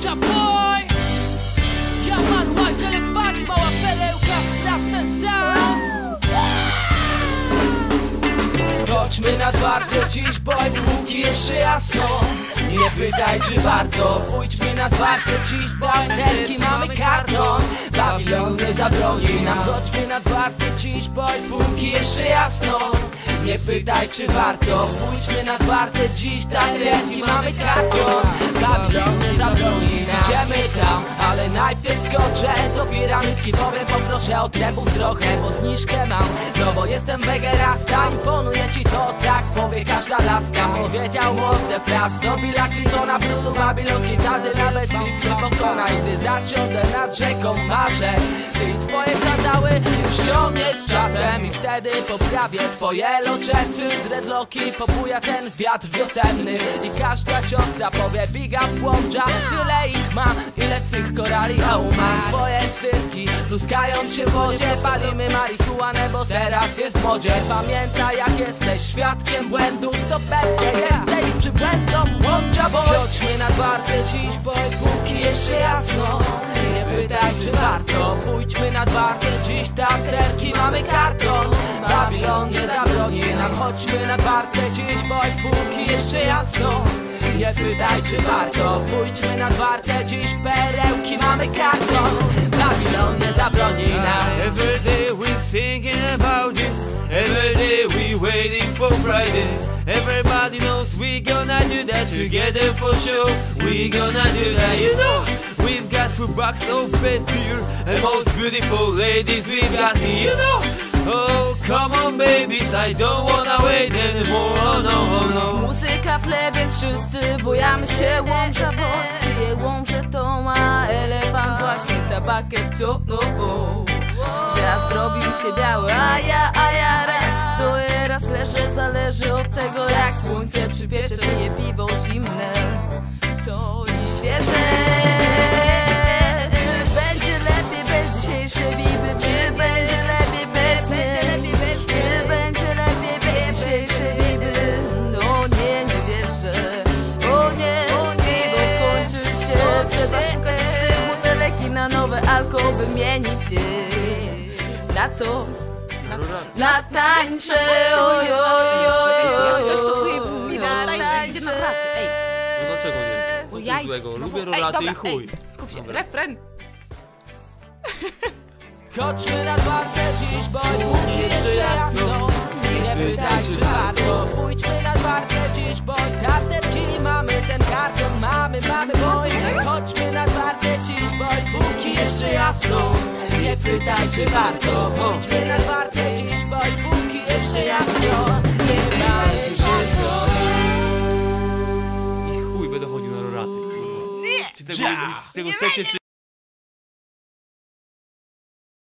Łomcza boy! Ja white Mała perełka, ten sound Chodźmy nad wartę dziś, boy, póki jeszcze jasno. Nie pytaj, czy warto? Pójdźmy nad wartę dziś, boy, nerki mamy karton. Babilon nie zabroni nam. Chodźmy nad wartę dziś, boy, póki jeszcze jasno. Nie pytaj, czy warto? Pójdźmy nad wartę dziś, daj ręki mamy karton. Babilon nie zabroni najpierw skoczę Do piramidki powiem, poproszę o trębów trochę Bo zniżkę mam, no bo jestem wegerasta Imponuje ci to, tak powie każda laska. Powiedział mocne pras do Billa Clintona Brudu babilońskiej tady nawet nie pokona I gdy zasiądę nad rzeką marzę I twoje sandały ściągnie z czasem I wtedy poprawię twoje loczesy. Dreadlocki popuja ten wiatr wiosenny I każda siostra powie biga płomcza Tyle ich ma, ile twych korali. A mam twoje styrki Pluskając się w wodzie. Palimy marihuanę, bo teraz jest w modzie. Pamiętaj jak jesteś świadkiem błędów To pewnie jesteś przybłędą łomcza boy Chodźmy wartę dziś, boy, póki jeszcze jasno czy warto Pójdźmy nad wartę dziś, takterki mamy karton Babilon nie zabroni nam Chodźmy nad wartę dziś, boy, póki jeszcze jasno nie pytaj czy warto, pójdźmy nad wartę Dziś perełki mamy karton Babilon nie zabroni nam Every day we thinking about you. Every day we waiting for Friday. Everybody knows we gonna do that together for sure. We gonna do that, you know. Two bucks of best beer and most beautiful ladies. We've got you know. Oh, come on, babies, I don't wanna wait anymore. Oh no, oh no. Muzyka w tle, więc wszyscy bujamy się Łomża, bo pije łomże to ma elefant Właśnie tabakę wciągnął ja zrobił się biały, a ja, a ja raz stoję, raz leżę Zależy od tego jak słońce przypiecze Piję piwo zimne i co i świeże na nowe alko wymienić je Na co? Na tańsze oj, oj, oj, Jak ktoś to mi oj, tańsze, idzie na raty, ej. No dlaczego nie? Co jaj- złego? no Lubię roraty i chuj. Skup się, refren Chodźmy nad wartę dziś, bo póki jeszcze jasno Nie pytaj czy warto jeszcze jasno Nie pytaj czy warto Pójdźmy nad wartę dziś, bo póki jeszcze jasno Nie pytaj czy wszystko I chuj będę chodził na roraty. kurwa. Czy tego, czy tego chcecie, czy...